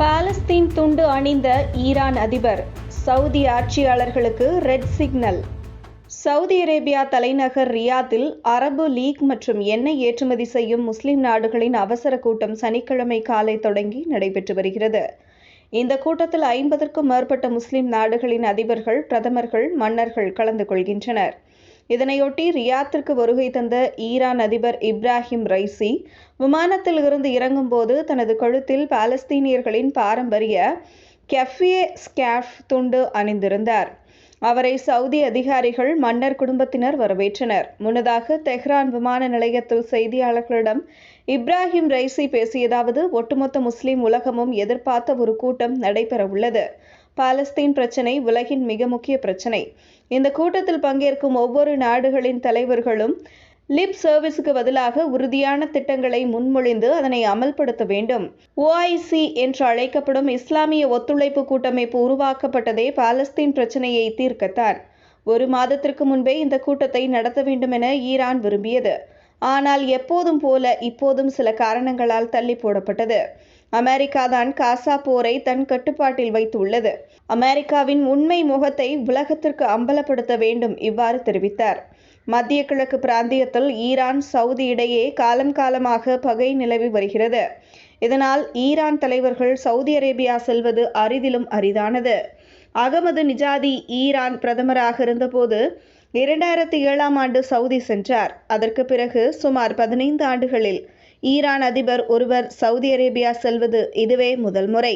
பாலஸ்தீன் துண்டு அணிந்த ஈரான் அதிபர் சவுதி ஆட்சியாளர்களுக்கு ரெட் சிக்னல் சவுதி அரேபியா தலைநகர் ரியாத்தில் அரபு லீக் மற்றும் எண்ணெய் ஏற்றுமதி செய்யும் முஸ்லிம் நாடுகளின் அவசர கூட்டம் சனிக்கிழமை காலை தொடங்கி நடைபெற்று வருகிறது. இந்த கூட்டத்தில் ஐம்பதற்கும் மேற்பட்ட முஸ்லிம் நாடுகளின் அதிபர்கள் பிரதமர்கள் மன்னர்கள் கலந்து கொள்கின்றனர். இதனையொட்டி ரியாத்திற்கு வருகை தந்த ஈரான் அதிபர் இப்ராஹிம் ரைசி விமானத்தில் இருந்து இறங்கும்போது தனது கழுத்தில் பாலஸ்தீனியர்களின் பாரம்பரிய கெஃபியே ஸ்கேஃப் துண்டு அணிந்திருந்தார். அவரை சவுதி அதிகாரிகள் மன்னர் குடும்பத்தினர் வரவேற்றனர். முன்னதாக தெஹ்ரான் விமான நிலையத்தில் செய்தியாளர்களிடம் இப்ராஹிம் ரைசி பேசியதாவது ஒட்டுமொத்த முஸ்லிம் உலகமும் எதிர்பார்த்த ஒரு கூட்டம் நடைபெறவுள்ளது. பாலஸ்தீன் பிரச்சினை உலகின் மிக முக்கிய பிரச்சினை. இந்த கூட்டத்தில் பங்கேற்கும் ஒவ்வொரு நாடுகளின் தலைவர்களும் லிப் சர்வீஸுக்கு பதிலாக உறுதியான திட்டங்களை முன்மொழிந்து அதனை அமல்படுத்த வேண்டும். ஓஐசி என்று அழைக்கப்படும் இஸ்லாமிய ஒத்துழைப்பு கூட்டமைப்பு உருவாக்கப்பட்டதே பாலஸ்தீன் பிரச்சினையை தீர்க்கத்தான். ஒரு மாதத்திற்கு முன்பே இந்த கூட்டத்தை நடத்த வேண்டும் என ஈரான் விரும்பியது. ஆனால் எப்போதும் போல இப்போதும் சில காரணங்களால் தள்ளி போடப்பட்டது. அமெரிக்கா தான் காசா போரை தன் கட்டுப்பாட்டில் வைத்துள்ளது. அமெரிக்காவின் உண்மை முகத்தை உலகத்திற்கு அம்பலப்படுத்த வேண்டும் இவ்வாறு தெரிவித்தார். மத்திய கிழக்கு பிராந்தியத்தில் ஈரான் சவுதி இடையே காலம் காலமாக பகை நிலவி வருகிறது. இதனால் ஈரான் தலைவர்கள் சவுதி அரேபியா செல்வது அரிதிலும் அரிதானது. அகமது நிஜாதி ஈரான் பிரதமராக இருந்தபோது இரண்டாயிரத்தி ஏழாம் ஆண்டு சவுதி சென்றார். அதற்கு பிறகு சுமார் பதினைந்து ஆண்டுகளில் ஈரான் அதிபர் ஒருவர் சவுதி அரேபியா செல்வது இதுவே முதல் முறை.